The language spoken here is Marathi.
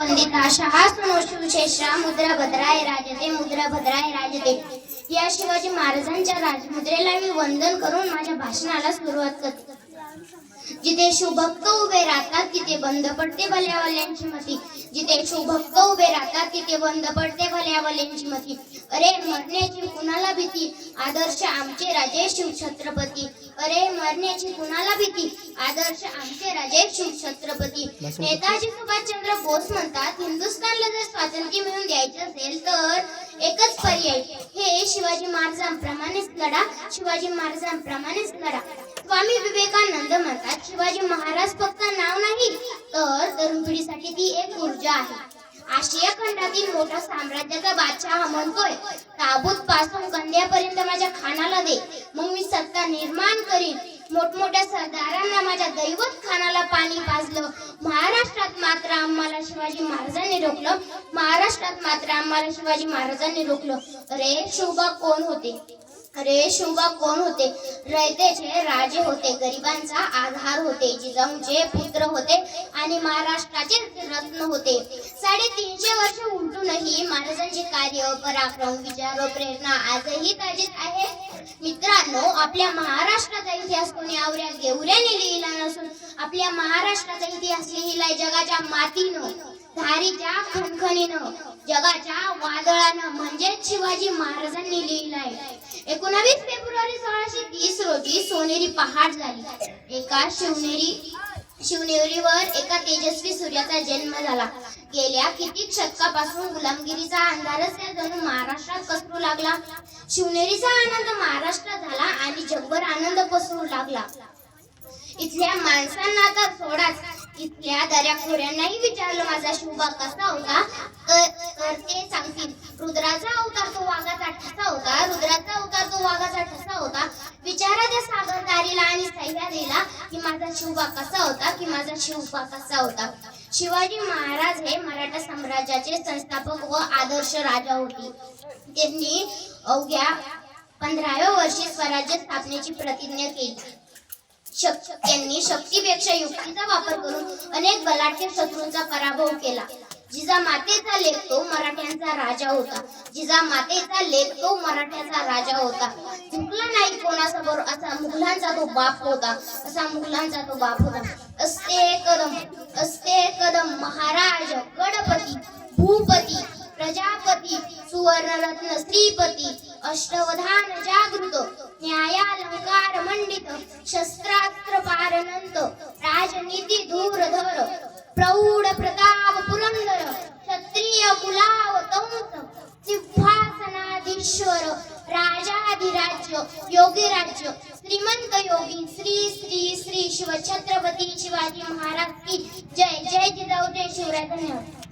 वंदिता शहासनो शिवशेषा मुद्रा भद्राय राजते मुद्रा भद्राय राजते. या शिवाजी महाराजांच्या राजमुद्रेला मी वंदन करून माझ्या भाषणाला सुरुवात करते. जिथे शिवभक्त उभे राहतात तिथे बंद पडते भल्यावाल्यांची मती. जिथे शिवभक्त उभे राहतात तिथे बंद पडते भल्यावाल्यांची मती. अरे मरण्याची कुणाला भीती? आदर्श आमचे राजे शिव छत्रपती अरे मरण्याची कुणाला भीती? आदर्श आमचे राजे शिव छत्रपती नेताजी सुभाषचंद्र बोस म्हणतात हिंदुस्थानला जर स्वातंत्र्य मिळवून द्यायचे असेल तर एकच पर्याय हे शिवाजी महाराजांप्रमाणेच लढा शिवाजी महाराजांप्रमाणेच लढा. स्वामी विवेकानंद म्हणतात शिवाजी महाराज फक्त नाव नाही तर तरुण पिढीसाठी ती एक ऊर्जा आहे. आशिया खंडातील मोठा साम्राज्याचा बादशाह म्हणतोय ताबूत पासून कंद्यापर्यंत माझ्या खानाला दे. मग मी सत्ता निर्माण करीन. मोठमोठ्या सरदारांना माझ्या दैवत खानाला पाणी पाजलं. महाराष्ट्रात मात्र आम्हाला शिवाजी महाराजांनी रोखलं. महाराष्ट्रात मात्र आम्हाला शिवाजी महाराजांनी रोखलं. अरे शोभा कोण होते? अरे शोभा कोण होते? रयतेचे राजे होते गरिबांचा आधार होते जिजाऊंचे पुत्र होते आणि महाराष्ट्राचे रत्न होते. साडेतीनशे वर्ष उलटूनही महाराजांचे कार्य पराक्रम विचार प्रेरणा आजही ताजेत आहे. मित्रांनो आपल्या महाराष्ट्राचा इतिहास कोणी आवऱ्या गेवऱ्याने लिहिला नसून आपल्या महाराष्ट्राचा इतिहास लिहिलाय जगाच्या मातीनं धारीच्या खणखणीनं. जगाच्या वादळानं म्हणजेच शिवाजी महाराजांनी लिहिलाय एकोणावीस फेब्रुवारी सोळाशे तीस रोजी सोनेरी पहाट झाली. एका शिवनेरी शिवनेरीवर एका तेजस्वी सूर्याचा जन्म झाला. गेल्या किती शतकापासून गुलामगिरीचा अंधारच या जणू महाराष्ट्रात पसरू लागला. शिवनेरीचा आनंद महाराष्ट्रात झाला आणि जगभर आनंद पसरू लागला. इथल्या माणसांना तर सोडाच. इथल्या दऱ्याखोऱ्यांनाही विचारलं माझा शिवबा कसा होता? तर ते सांगतील. रुद्राचा अवतार तो वाघाचा ठसा होता. रुद्राचा अवतार तो वाघाचा ठसा होता. विचारा त्या सागरदारीला आणि सह्याद्रीला की माझा शिवबा कसा होता? की माझा शिवबा कसा होता? शिवाजी महाराज हे मराठा साम्राज्याचे संस्थापक व आदर्श राजा होते. त्यांनी अवघ्या पंधराव्या वर्षी स्वराज्य स्थापनेची प्रतिज्ञा केली. शक- त्यांनी शक्तीपेक्षा युक्तीचा वापर करून अनेक बलाढ्य शत्रूंचा पराभव केला. जिजा मातेचा लेख तो मराठ्यांचा राजा होता. जिजामातेचा लेख तो मराठ्याचा राजा होता. चुकला नाही कोणासमोर असा मुघलांचा तो बाप होता. असा मुघलांचा तो बाप होता. असते कदम असते कदम महाराज गणपती भूपती प्रजापती सुवर्णरत्न श्रीपती अष्टवधान जागृत न्यायालंकार मंडित शस्त्रास्त्र पारनंत राजनीती धूरधर प्रौढ प्रताप पुरंदर क्षत्रिय कुलाव तंस सिंहासनाधीश्वर राजाधिराज्य योगी राज्य श्रीमंत योगी श्री श्री श्री शिव छत्रपती शिवाजी महाराज की जय. जय जिजाऊ जय शिवराय. धन्यवाद.